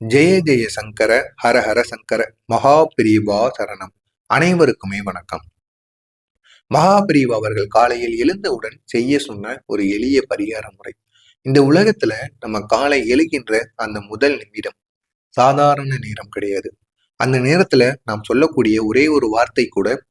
ஜெய ஜெய சங்கர ஹர ஹர சங்கர மகாபிரீபா சரணம். அனைவருக்குமே வணக்கம். மகாபிரீபா அவர்கள் காலையில் எழுந்தவுடன் செய்ய சொன்ன ஒரு எளிய பரிகார முறை. இந்த உலகத்துல நம்ம காலை எழுகின்ற அந்த முதல் நிமிடம் சாதாரண நேரம் கிடையாது. அந்த நேரத்துல நாம் சொல்லக்கூடிய ஒரே ஒரு வார்த்தை கூட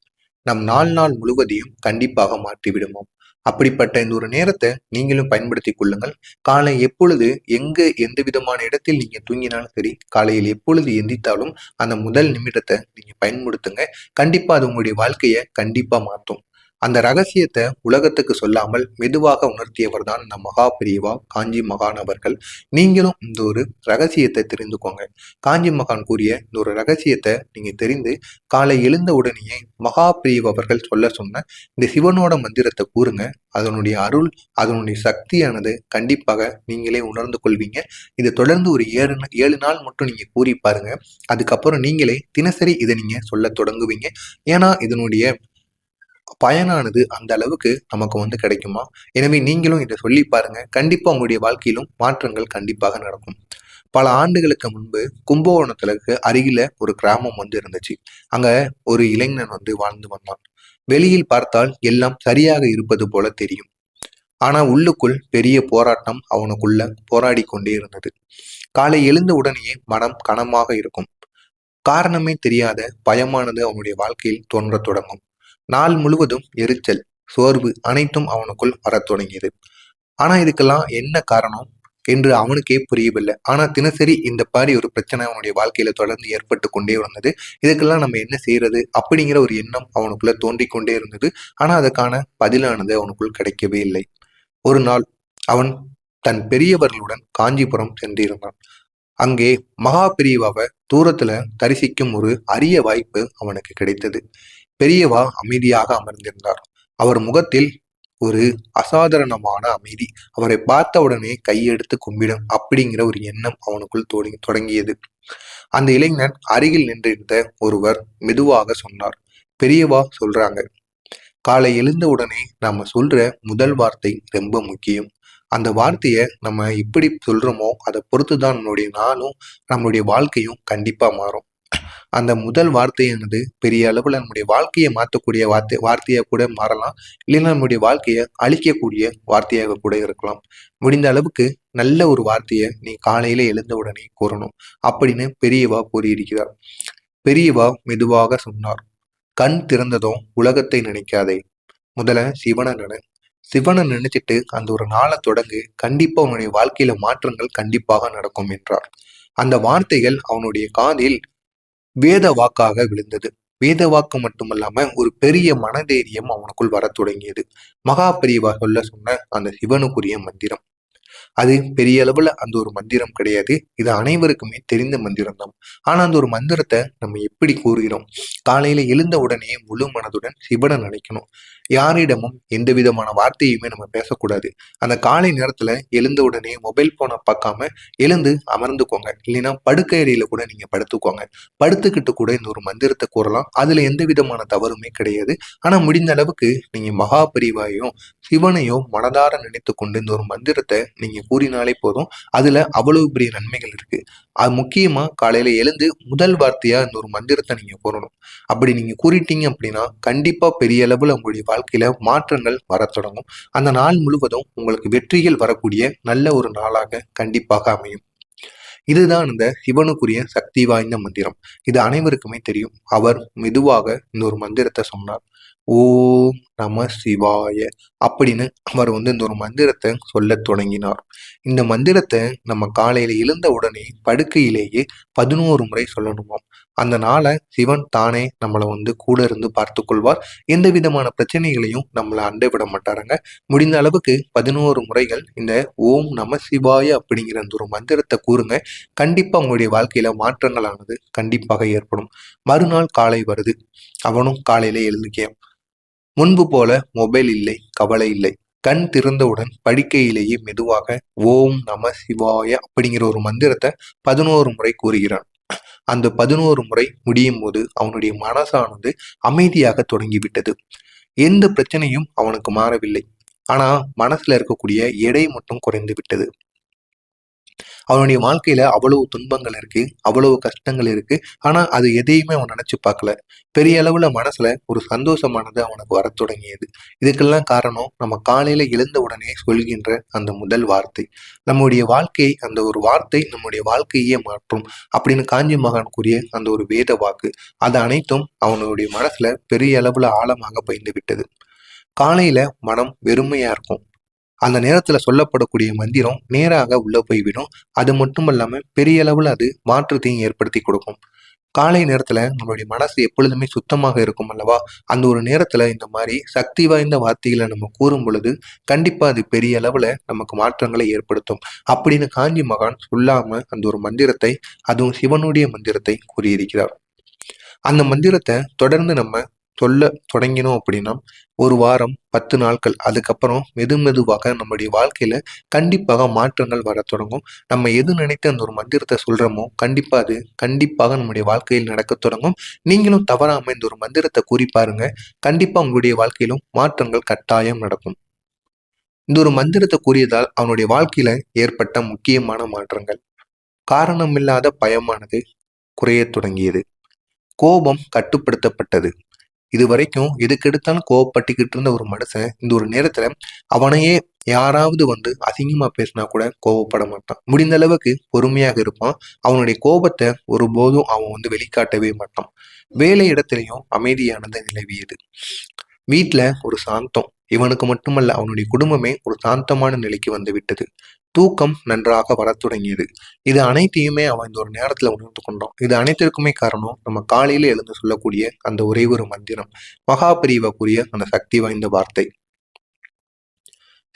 நம் நாள் நாள் முழுவதையும் கண்டிப்பாக மாற்றிவிடுமோம். அப்படிப்பட்ட இந்த ஒரு நேரத்தை நீங்களும் பயன்படுத்தி கொள்ளுங்கள். காலை எப்பொழுது எங்க எந்த விதமான இடத்தில் நீங்க தூங்கினாலும் சரி காலையில் எப்பொழுது எந்தித்தாலும் அந்த முதல் நிமிடத்தை நீங்க பயன்படுத்துங்க. கண்டிப்பா அது உங்களுடைய வாழ்க்கையை கண்டிப்பா மாற்றும். அந்த ரகசியத்தை உலகத்துக்கு சொல்லாமல் மெதுவாக உணர்த்தியவர் தான் இந்த மகா பிரிவா காஞ்சி மகான் அவர்கள். நீங்களும் இந்த ஒரு ரகசியத்தை தெரிந்துக்கோங்க. காஞ்சி மகான் கூறிய இந்த ஒரு ரகசியத்தை நீங்க தெரிந்து காலை எழுந்த உடனேயே மகா பிரிவ் அவர்கள் சொல்ல சொன்ன இந்த சிவனோட மந்திரத்தை கூறுங்க. அதனுடைய அருள் அதனுடைய சக்தியானது கண்டிப்பாக நீங்களே உணர்ந்து கொள்வீங்க. இதை தொடர்ந்து ஒரு ஏழு ஏழு நாள் மட்டும் நீங்க கூறி பாருங்க. அதுக்கப்புறம் நீங்களே தினசரி இதை நீங்க சொல்ல தொடங்குவீங்க. ஏன்னா இதனுடைய பயனானது அந்த அளவுக்கு நமக்கு வந்து கிடைக்குமா? எனவே நீங்களும் இதை சொல்லி பாருங்க. கண்டிப்பா உங்களுடைய வாழ்க்கையிலும் மாற்றங்கள் கண்டிப்பாக நடக்கும். பல ஆண்டுகளுக்கு முன்பு கும்பகோணத்துலக்கு அருகில ஒரு கிராமம் வந்து இருந்துச்சு. அங்க ஒரு இளைஞன் வந்து வாழ்ந்து வந்தான். வெளியில் பார்த்தால் எல்லாம் சரியாக இருப்பது போல தெரியும். ஆனா உள்ளுக்குள் பெரிய போராட்டம் அவனுக்குள்ள போராடி கொண்டே இருந்தது. காலை எழுந்த உடனேயே மனம் கனமாக இருக்கும். காரணமே தெரியாத பயமானது அவனுடைய வாழ்க்கையில் தோன்றத் தொடங்கும். நாள் முழுவதும் எரிச்சல் சோர்வு அனைத்தும் அவனுக்குள் வரத் தொடங்கியது. ஆனா இதுக்கெல்லாம் என்ன காரணம் என்று அவனுக்கே புரியவில்லை. ஆனா தினசரி இந்த மாதிரி ஒரு பிரச்சனை அவனுடைய வாழ்க்கையில தொடர்ந்து ஏற்பட்டு கொண்டே வந்தது. இதுக்கெல்லாம் நம்ம என்ன செய்யறது அப்படிங்கிற ஒரு எண்ணம் அவனுக்குள்ள தோன்றிக் கொண்டே இருந்தது. ஆனா அதுக்கான பதிலானது அவனுக்குள் கிடைக்கவே இல்லை. ஒரு நாள் அவன் தன் பெரியவர்களுடன் காஞ்சிபுரம் சென்றிருந்தான். அங்கே மகா பிரிவாவை தூரத்துல தரிசிக்கும் ஒரு அரிய வாய்ப்பு அவனுக்கு கிடைத்தது. பெரியவா அமைதியாக அமர்ந்திருந்தார். அவர் முகத்தில் ஒரு அசாதாரணமான அமைதி. அவரை பார்த்த உடனே கையெடுத்து கும்பிடும் அப்படிங்கிற ஒரு எண்ணம் அவனுக்குள் தொடங்கி தொடங்கியது. அந்த இளைஞன் அருகில் நின்றிருந்த ஒருவர் மெதுவாக சொன்னார் பெரியவா சொல்றாங்க. காலை எழுந்த உடனே நாம சொல்ற முதல் வார்த்தை ரொம்ப முக்கியம். அந்த வார்த்தையை நம்ம எப்படி சொல்றோமோ அதை பொறுத்துதான் நம்மளுடைய நாளும் நம்மளுடைய வாழ்க்கையும் கண்டிப்பா மாறும். அந்த முதல் வார்த்தையானது பெரிய அளவில் நம்முடைய வாழ்க்கையை மாற்றக்கூடிய வார்த்தை வார்த்தையாக கூட மாறலாம். இல்லைன்னா நம்முடைய வாழ்க்கையை அழிக்கக்கூடிய வார்த்தையாக கூட இருக்கலாம். முடிந்த அளவுக்கு நல்ல ஒரு வார்த்தையை நீ காலையில எழுந்த உடனே கூறணும். அப்படின்னு பெரியவா கூறியிருக்கிறார். பெரியவா மெதுவாக சொன்னார். கண் திறந்ததும் உலகத்தை நினைக்காதே. முதல்ல சிவனை நினை. சிவனை நினைச்சிட்டு அந்த ஒரு நாளை தொடங்கு. கண்டிப்பா அவனுடைய வாழ்க்கையில மாற்றங்கள் கண்டிப்பாக நடக்கும் என்றார். அந்த வார்த்தைகள் அவனுடைய காதில் வேத வாக்காக விழுந்தது. வேத வாக்கு மட்டுமல்லாம ஒரு பெரிய மனதைரியம் அவனுக்குள் வர தொடங்கியது. மகா பெரியவா சொல்ல சொன்ன அந்த சிவனுக்குரிய மந்திரம். அது பெரிய அளவுல அந்த ஒரு மந்திரம் கிடையாது. இது அனைவருக்குமே தெரிந்த மந்திரம் தான் ஆனா அந்த ஒரு மந்திரத்தை நம்ம எப்படி கூறுகிறோம்? காலையில எழுந்த உடனே முழு மனதுடன் சிவனை நினைக்கணும். யாரிடமும் எந்த விதமான வார்த்தையுமே நம்ம பேசக்கூடாது. அந்த காலை நேரத்துல எழுந்த உடனே மொபைல் போனை பார்க்காம எழுந்து அமர்ந்துக்கோங்க. இல்லைன்னா படுக்கை அறையில கூட நீங்க படுத்துக்கோங்க. படுத்துக்கிட்டு கூட இந்த ஒரு மந்திரத்தை கூறலாம். அதுல எந்த விதமான தவறுமே கிடையாது. ஆனா முடிந்த அளவுக்கு நீங்க மகா பிரிவாயும் சிவனையும் மனதார நினைத்து கொண்டு இந்த ஒரு மந்திரத்தை நீங்க கூறினாலே போதும். அதுல அவ்வளவு பெரிய நன்மைகள் இருக்கு. அது முக்கியமா காலையில எழுந்து முதல் வார்த்தையா இந்த ஒரு மந்திரத்தை நீங்க கூறணும். அப்படி நீங்க கூறிட்டீங்க அப்படின்னா கண்டிப்பா பெரிய அளவுல உங்களுடைய வாழ்க்கையில மாற்றங்கள் வர தொடங்கும். அந்த நாள் முழுவதும் உங்களுக்கு வெற்றிகள் வரக்கூடிய நல்ல ஒரு நாளாக கண்டிப்பாக அமையும். இதுதான் இந்த சிவனுக்குரிய சக்தி வாய்ந்த மந்திரம். இது அனைவருக்குமே தெரியும். அவர் மெதுவாக இந்த ஒரு மந்திரத்தை சொன்னார். ஓம் நம சிவாய அப்படின்னு அவர் வந்து இந்த ஒரு மந்திரத்தை சொல்ல தொடங்கினார். இந்த மந்திரத்தை நம்ம காலையில எழுந்த உடனே படுக்கையிலேயே பதினோரு முறை சொல்லணுமாம். அந்த நாளை சிவன் தானே நம்மளை வந்து கூட இருந்து பார்த்து கொள்வார் எந்த விதமான பிரச்சனைகளையும் நம்மளை அண்டை விட மாட்டாருங்க. முடிந்த அளவுக்கு பதினோரு முறைகள் இந்த ஓம் நம சிவாய அப்படிங்கிற அந்த ஒரு மந்திரத்தை கூறுங்க. கண்டிப்பா உங்களுடைய வாழ்க்கையில மாற்றங்களானது கண்டிப்பாக ஏற்படும். மறுநாள் காலை வருது. அவனும் காலையில எழுந்துக்கேன் முன்பு போல மொபைல் இல்லை கவலை இல்லை. கண் திறந்தவுடன் படுக்கையிலேயே மெதுவாக ஓம் நம சிவாய அப்படிங்கிற ஒரு மந்திரத்தை பதினோரு முறை கூறுகிறான். அந்த பதினோரு முறை முடியும் போது அவனுடைய மனசானது அமைதியாக தொடங்கிவிட்டது. எந்த பிரச்சனையும் அவனுக்கு மாறவில்லை. ஆனா மனசுல இருக்கக்கூடிய எடை மட்டும் குறைந்து விட்டது. அவனுடைய வாழ்க்கையில அவ்வளவு துன்பங்கள் இருக்கு அவ்வளவு கஷ்டங்கள் இருக்கு. ஆனா அது எதையுமே அவன் நினைச்சு பார்க்கல. பெரிய அளவுல மனசுல ஒரு சந்தோஷமானது அவனுக்கு வர தொடங்கியது. இதுக்கெல்லாம் காரணம் நம்ம காலையில எழுந்த உடனே சொல்கின்ற அந்த முதல் வார்த்தை. நம்முடைய வாழ்க்கையை அந்த ஒரு வார்த்தை நம்முடைய வாழ்க்கையே மாற்றும் அப்படின்னு காஞ்சி மகான் கூறிய அந்த ஒரு வேத வாக்கு. அது அனைத்தும் அவனுடைய மனசுல பெரிய அளவுல ஆழமாக பயந்து விட்டது. காலையில மனம் வெறுமையா இருக்கும். அந்த நேரத்துல சொல்லப்படக்கூடிய மந்திரம் நேராக உள்ள போய்விடும் அது மட்டும் இல்லாமல் பெரிய அளவுல அது மாற்றத்தையும் ஏற்படுத்தி கொடுக்கும். காலை நேரத்துல நம்மளுடைய மனசு எப்பொழுதுமே சுத்தமாக இருக்கும் அல்லவா? அந்த ஒரு நேரத்துல இந்த மாதிரி சக்தி வாய்ந்த வார்த்தைகளை நம்ம கூறும் பொழுது கண்டிப்பா அது பெரிய அளவுல நமக்கு மாற்றங்களை ஏற்படுத்தும். அப்படின்னு காஞ்சி மகான் சொல்லாம அந்த ஒரு மந்திரத்தை அதுவும் சிவனுடைய மந்திரத்தை கூறியிருக்கிறார். அந்த மந்திரத்தை தொடர்ந்து நம்ம சொல்ல தொடங்கினோம் அப்படின்னா ஒரு வாரம் பத்து நாட்கள் அதுக்கப்புறம் மெது மெதுவாக நம்முடைய வாழ்க்கையில கண்டிப்பாக மாற்றங்கள் வர தொடங்கும். நம்ம எது நினைத்து அந்த ஒரு மந்திரத்தை சொல்றோமோ கண்டிப்பா அது கண்டிப்பாக நம்முடைய வாழ்க்கையில் நடக்க தொடங்கும். நீங்களும் தவறாம இந்த ஒரு மந்திரத்தை கூறி பாருங்க. கண்டிப்பா உங்களுடைய வாழ்க்கையிலும் மாற்றங்கள் கட்டாயம் நடக்கும். இந்த ஒரு மந்திரத்தை கூறியதால் அவனுடைய வாழ்க்கையில ஏற்பட்ட முக்கியமான மாற்றங்கள். காரணமில்லாத பயமானது குறையத் தொடங்கியது. கோபம் கட்டுப்படுத்தப்பட்டது. இது வரைக்கும் எதுக்கெடுத்தாலும் கோவப்பட்டுக்கிட்டு இருந்த ஒரு மனுஷன் இந்த ஒரு நேரத்துல அவனையே யாராவது வந்து அசிங்கமா பேசினா கூட கோவப்பட மாட்டான். முடிந்த அளவுக்கு பொறுமையாக இருப்பான். அவனுடைய கோபத்தை ஒருபோதும் அவன் வந்து வெளிக்காட்டவே மாட்டான். வேலை இடத்துலையும் அமைதியானது நிலவியது. வீட்டுல ஒரு சாந்தம். இவனுக்கு மட்டுமல்ல அவனுடைய குடும்பமே ஒரு சாந்தமான நிலைக்கு வந்துவிட்டது தூக்கம் நன்றாக வரத் தொடங்கியது. இது அனைத்தையுமே அவன் இந்த ஒரு நேரத்துல உணர்ந்து கொண்டான். இது அனைத்திற்குமே காரணம் நம்ம காலையில எழுந்து சொல்லக்கூடிய அந்த ஒரே ஒரு மந்திரம். மகாபிரிவை கூறிய அந்த சக்தி வாய்ந்த வார்த்தை.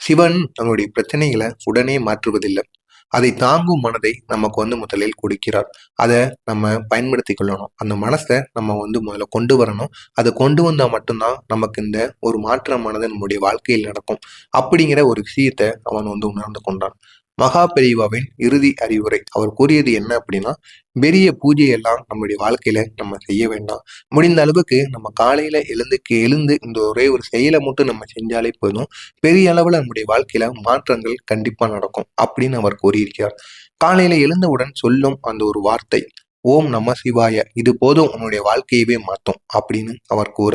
சிவன் நம்மளுடைய பிரச்சனைகளை உடனே மாற்றுவதில்லை. அதை தாங்கும் மனதை நமக்கு வந்து முதலில் கொடுக்கிறார். அதை நம்ம பயன்படுத்தி கொள்ளணும். அந்த மனசை நம்ம வந்து முதல்ல கொண்டு வரணும். அதை கொண்டு வந்தால் மட்டும்தான் நமக்கு இந்த ஒரு மாற்றமானது நம்முடைய வாழ்க்கையில் நடக்கும். அப்படிங்கிற ஒரு விஷயத்தை அவன் வந்து உணர்ந்து கொண்டான். மகா பெரியவாவின் இறுதி அறிவுரை. அவர் கூறியது என்ன அப்படின்னா பெரிய பூஜையெல்லாம் நம்முடைய வாழ்க்கையில நம்ம செய்ய வேண்டாம். முடிந்த அளவுக்கு நம்ம காலையில எழுந்துக்கு எழுந்து இந்த ஒரே ஒரு செயலை மட்டும் நம்ம செஞ்சாலே போதும். பெரிய அளவுல நம்முடைய வாழ்க்கையில மாற்றங்கள் கண்டிப்பா நடக்கும் அப்படின்னு அவர் கூறியிருக்கிறார். காலையில எழுந்தவுடன் சொல்லும் அந்த ஒரு வார்த்தை ஓம் நம சிவாய இது போதும் உன்னுடைய வாழ்க்கையவே மாற்றும் அப்படின்னு அவர் கூற.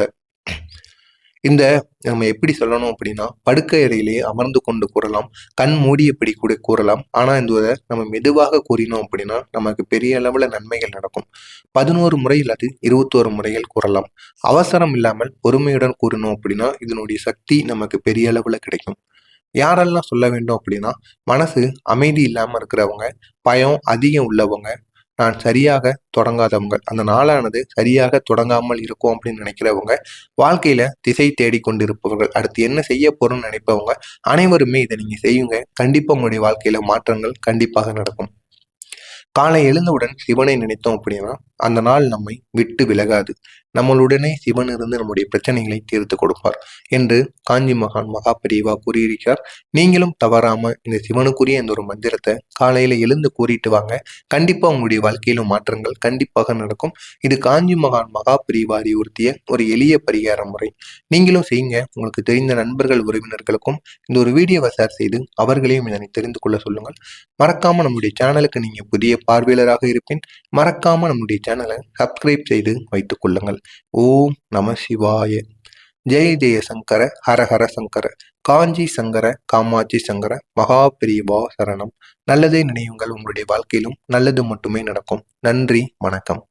இந்த நம்ம எப்படி சொல்லணும் அப்படின்னா படுக்கை அறையிலேயே அமர்ந்து கொண்டு கூறலாம் கண் மூடியபடி கூட கூறலாம். ஆனா இந்த நம்ம மெதுவாக கூறினோம் அப்படின்னா நமக்கு பெரிய அளவுல நன்மைகள் நடக்கும். பதினோரு முறை அது இருபத்தோரு முறைகள் கூறலாம். அவசரம் இல்லாமல் பொறுமையுடன் கூறினோம் அப்படின்னா இதனுடைய சக்தி நமக்கு பெரிய அளவுல கிடைக்கும். யாரெல்லாம் சொல்ல வேண்டும் அப்படின்னா மனசு அமைதி இல்லாம இருக்கிறவங்க பயம் அதிகம் உள்ளவங்க நான் சரியாக தொடங்காதவங்க. அந்த நாளானது சரியாக தொடங்காமல் இருக்கும் அப்படின்னு நினைக்கிறவங்க வாழ்க்கையில திசை தேடி கொண்டிருப்பவர்கள் அடுத்து என்ன செய்ய போறோம்னு நினைப்பவங்க அனைவருமே இதை நீங்க செய்யுங்க. கண்டிப்பா உங்களுடைய வாழ்க்கையில மாற்றங்கள் கண்டிப்பாக நடக்கும். காலை எழுந்தவுடன் சிவனை நினைத்தோம் அப்படின்னா அந்த நாள் நம்மை விட்டு விலகாது. நம்மளுடனே சிவன் இருந்து நம்முடைய பிரச்சனைகளை தீர்த்து கொடுப்பார் என்று காஞ்சி மகான் மகா பெரியவா கூறியிருக்கிறார். நீங்களும் தவறாம இந்த சிவனுக்குரிய இந்த ஒரு மந்திரத்தை காலையில எழுந்து கூறிட்டு வாங்க. கண்டிப்பா உங்களுடைய வாழ்க்கையிலும் மாற்றங்கள் கண்டிப்பாக நடக்கும். இது காஞ்சி மகான் மகா பிரிவா அறிவுறுத்திய ஒரு எளிய பரிகார முறை. நீங்களும் செய்யுங்க. உங்களுக்கு தெரிந்த நண்பர்கள் உறவினர்களுக்கும் இந்த ஒரு வீடியோவை ஷேர் செய்து அவர்களையும் இதனை தெரிந்து கொள்ள சொல்லுங்கள். மறக்காம நம்முடைய சேனலுக்கு நீங்க புதிய பார்வையாளராக இருப்பேன் மறக்காம நம்முடைய சேனலை சப்ஸ்கிரைப் செய்து வைத்துக் கொள்ளுங்கள். ஓம் நம சிவாய. ஜெய ஜெய சங்கர ஹர ஹர சங்கர காஞ்சி சங்கர காமாட்சி சங்கர மகாபிரிவா சரணம். நல்லதே நினையுங்கள். உங்களுடைய வாழ்க்கையிலும் நல்லது மட்டுமே நடக்கும். நன்றி வணக்கம்.